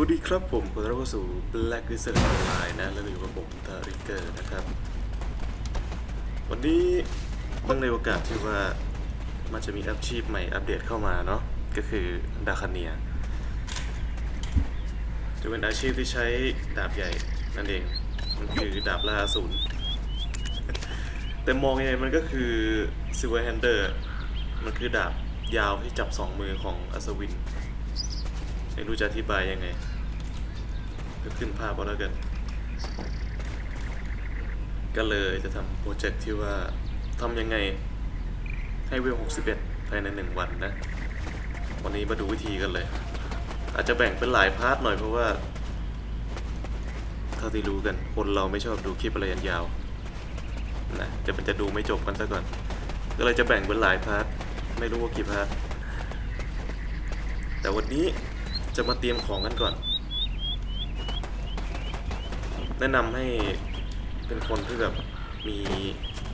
วัสดีครับผมขอต้อนรับเข้าสู่ Black Wizard Online นะ แล้วอยู่กับผมทาริเกอร์นะครับ วันนี้เนื่องในโอกาสที่ว่ามันจะมีอาชีพใหม่อัปเดตเข้ามาเนาะก็คือดาคาเนีย จะเป็นอาชีพที่ใช้ดาบใหญ่นั่นเอง มันคือดาบล่าอสูรแต่มองยังไงมันก็คือ Silver Hander มันคือดาบยาวที่จับสองมือของอัศวิน ไม่รู้จะอธิบายยังไง ก็ขึ้นภาพเอาแล้วกัน ก็เลยจะทำโปรเจกต์ที่ว่าทำยังไงให้เวล61 ภายในหนึ่งวันนะ วันนี้มาดูวิธีกันเลย อาจจะแบ่งเป็นหลายพาร์ทหน่อยเพราะว่าเท่าที่รู้กัน คนเราไม่ชอบดูคลิปอะไรยาวๆนะจะมันจะดูไม่จบกันซะก่อน ก็เลยจะแบ่งเป็นหลายพาร์ท ไม่รู้ว่ากี่พาร์ท แต่วันนี้ จะมาเตรียมของกันก่อน แนะนำให้เป็นคนที่แบบมี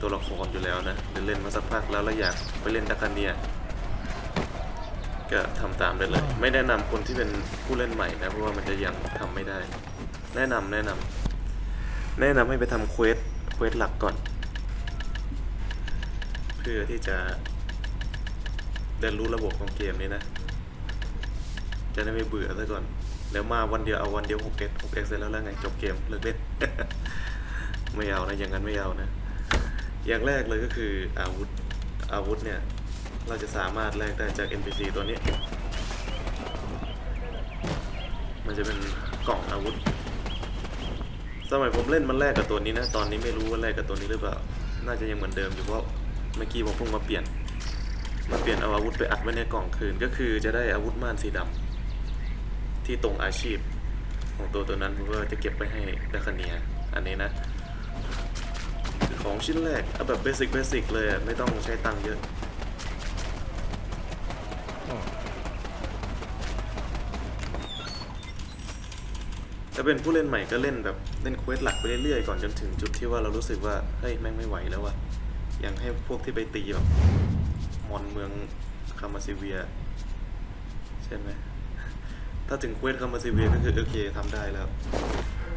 ตัวละครอยู่แล้วนะเล่นมาสักพักแล้วแล้วอยากไปเล่นดักกันเนียก็ทำตามได้เลย ไม่แนะนำคนที่เป็นผู้เล่นใหม่นะเพราะว่ามันจะยังทำไม่ได้ แนะนำแนะนำแนะนำให้ไปทำเควสเควสหลักก่อน เพื่อที่จะเรียนรู้ระบบของเกมนี้นะ จะได้ไม่เบื่อซะก่อน แล้วมาวันเดียวเอาวันเดียว 6 x 6 x เสร็จแล้วแล้วไงจบเกมเลิกเล่น ไม่เอานะอย่างนั้นไม่เอานะ อย่างแรกเลยก็คืออาวุธอาวุธเนี่ย เราจะสามารถแลกได้จาก NPC ตัวนี้ มันจะเป็นกล่องอาวุธ สมัยผมเล่นมันแลกกับตัวนี้นะ ตอนนี้ไม่รู้ว่าแลกกับตัวนี้หรือเปล่า น่าจะยังเหมือนเดิมอยู่เพราะเมื่อกี้ผมเพิ่งมาเปลี่ยนมาเปลี่ยนเอาอาวุธไปอัดไว้ในกล่องคืนก็คือจะได้อาวุธม่านสีดำ ที่ตรงอาชีพของตัวตัวนั้นเพื่อจะเก็บไว้ให้ดาคเนียอันนี้นะคือของชิ้นแรกเอาแบบเบสิกเบสิกเลยไม่ต้องใช้ตังค์เยอะถ้าเป็นผู้เล่นใหม่ก็เล่นแบบเล่นเควสหลักไปเรื่อยๆก่อนจนถึงจุดที่ว่าเรารู้สึกว่าเฮ้ยแม่งไม่ไหวแล้วอะอย่างให้พวกที่ไปตีแบบมอนเมืองคามาซิเวีย ใช่ไหม ถ้าถึงเควสคามาซิเวียก็คือโอเคทำได้แล้ว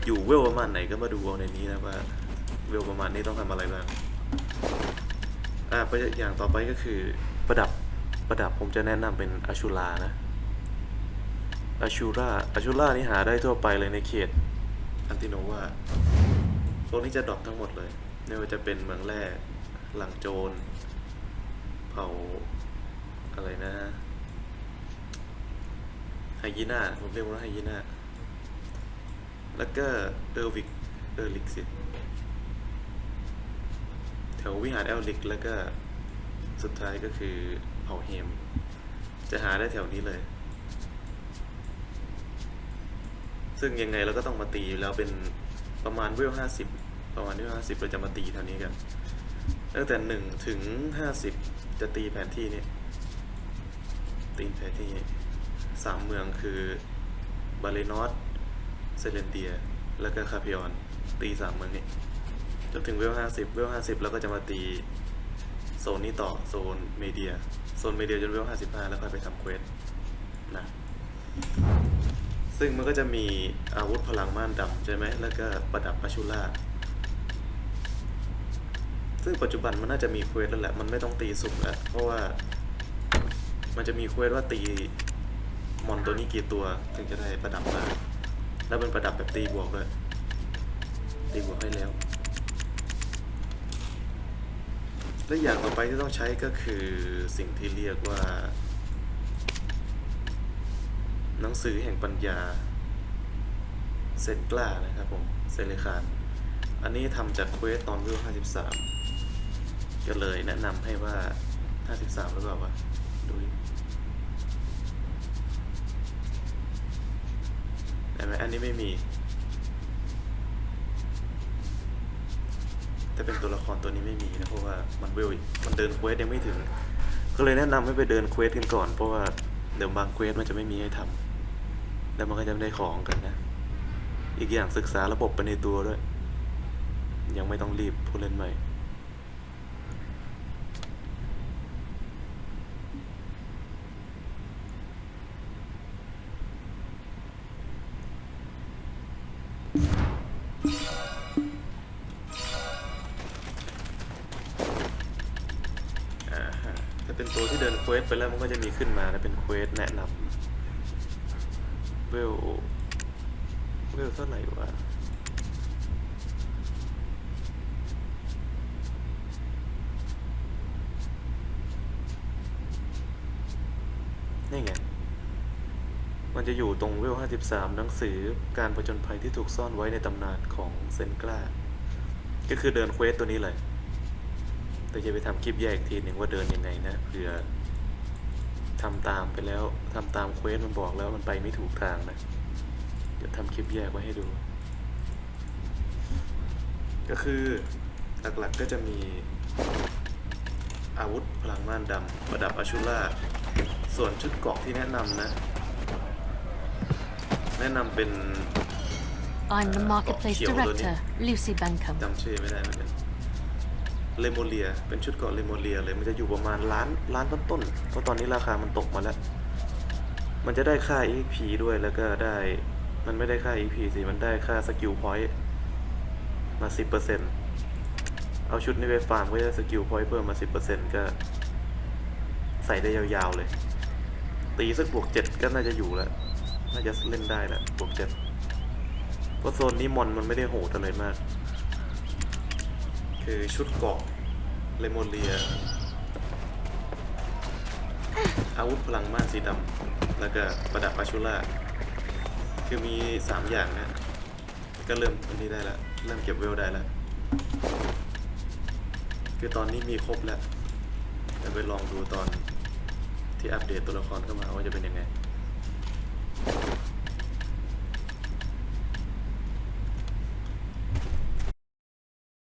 อยู่เวลประมาณไหนก็มาดูเอาในนี้นะว่าเวลประมาณนี้ต้องทำอะไรบ้าง อ่าไปอย่างต่อไปก็คือประดับประดับผมจะแนะนำเป็นอาชูรานะอาชูราอาชูรานี่หาได้ทั่วไปเลยในเขตอันติโนวาพวกนี้จะดรอปทั้งหมดเลยไม่ว่าจะเป็นเมืองแร่หลังโจร เผาอะไรนะ ยีน่าผมเรียกว่าไฮยีน่าแล้วก็เออร์วิกเออร์ลิกสิแถววิหารเอลลิกแล้วก็สุดท้ายก็คือเผาเฮม จะหาได้แถวนี้เลย ซึ่งยังไงเราก็ต้องมาตีแล้วเป็นประมาณเวลห้าสิบประมาณเวลห้าสิบเราจะมาตีเท่านี้กันตั้งแต่หนึ่งถึงห้าสิบจะตีแผนที่นี้ตีแผนที่ สามเมืองคือบาเลนอสเซเลนเดีย แล้วก็คาพิออน ตีสามเมืองนี้จนถึงเวลห้าสิบเวลห้าสิบเราก็จะมาตีโซนนี้ต่อโซนเมเดีย โซนเมเดียจนเวลห้าสิบห้าแล้วค่อยไปทำเควสนะซึ่งมันก็จะมีอาวุธพลังม่านดำใช่ไหมแล้วก็ประดับอาชูล่าซึ่งปัจจุบันมันน่าจะมีเควสแล้วแหละ มันไม่ต้องตีสุ่มแล้ว เพราะว่ามันจะมีเควสว่าตี มอนตัวนี้กี่ตัวถึงจะได้ประดับมา แล้วเป็นประดับแบบตีบวกเลยตีบวกให้แล้ว และอย่างต่อไปที่ต้องใช้ก็คือสิ่งที่เรียกว่า หนังสือแห่งปัญญา เซนกล้านะครับผมเซเลคานอันนี้ทำจากเควสตอนวิว53 ก็เลยแนะนำให้ว่า 53หรือเปล่าวะดูดิ ได้ไหมอันนี้ไม่มี แต่เป็นตัวละครตัวนี้ไม่มีนะเพราะว่ามันเวลมันเดินเควสยังไม่ถึง ก็เลยแนะนำให้ไปเดินเควสกันก่อน เพราะว่าเดี๋ยวบางเควสมันจะไม่มีให้ทำแล้วมันก็จะไม่ได้ของกันนะ อีกอย่างศึกษาระบบไปในตัวด้วย ยังไม่ต้องรีบผู้เล่นใหม่ เป็นตัวที่เดินเควสไปแล้วมันก็จะมีขึ้นมานะเป็นเควสแนะนำเวลเวลเท่าไหร่วะนี่ไง มันจะอยู่ตรงเวล 53 หนังสือการผจญภัยที่ถูกซ่อนไว้ในตำนานของเซนกล้า ก็คือเดินเควสตัวนี้เลย แต่จะไปทำคลิปแยกอีกทีหนึ่งว่าเดินยังไงนะเผื่อทำตามไปแล้วทำตามเควสมันบอกแล้วมันไปไม่ถูกทางนะ เดี๋ยวทำคลิปแยกไว้ให้ดู ก็คือหลักๆก็จะมีอาวุธพลังม่านดำประดับอาชูล่า ส่วนชุดเกราะที่แนะนำนะ แนะนำเป็น I'm the Marketplace Kill, don't Director, Lucy Bankham. จำชื่อไม่ได้เหมือนกัน เลโมเลีย เป็นชุดเกาะเลโมเลียเลย มันจะอยู่ประมาณล้านล้านต้นๆเพราะตอนนี้ราคามันตกมาแล้ว มันจะได้ค่า EXP ด้วยแล้วก็ได้ มันไม่ได้ค่า EXP สิ มันได้ค่าสกิลพอยต์มา 10%เอาชุดนี้ไปฟาร์มก็ได้สกิลพอยต์เพิ่มมา 10%ก็ ใส่ได้ยาวๆเลย ตีสักบวกเจ็ดก็น่าจะอยู่แล้ว น่าจะเล่นได้แหละบวกเจ็ดเพราะโซนนี้มอนมันไม่ได้โหดอะไรมาก คือชุดเกราะเลโมเลีย อาวุธพลังม่านสีดำแล้วก็ประดับอาชูล่า คือมีสามอย่างนะ ก็เริ่มอันนี้ได้แล้วเริ่มเก็บเวลได้แล้วคือตอนนี้มีครบแล้วเดี๋ยวไปลองดูตอนที่อัปเดตตัวละครเข้ามาว่าจะเป็นยังไง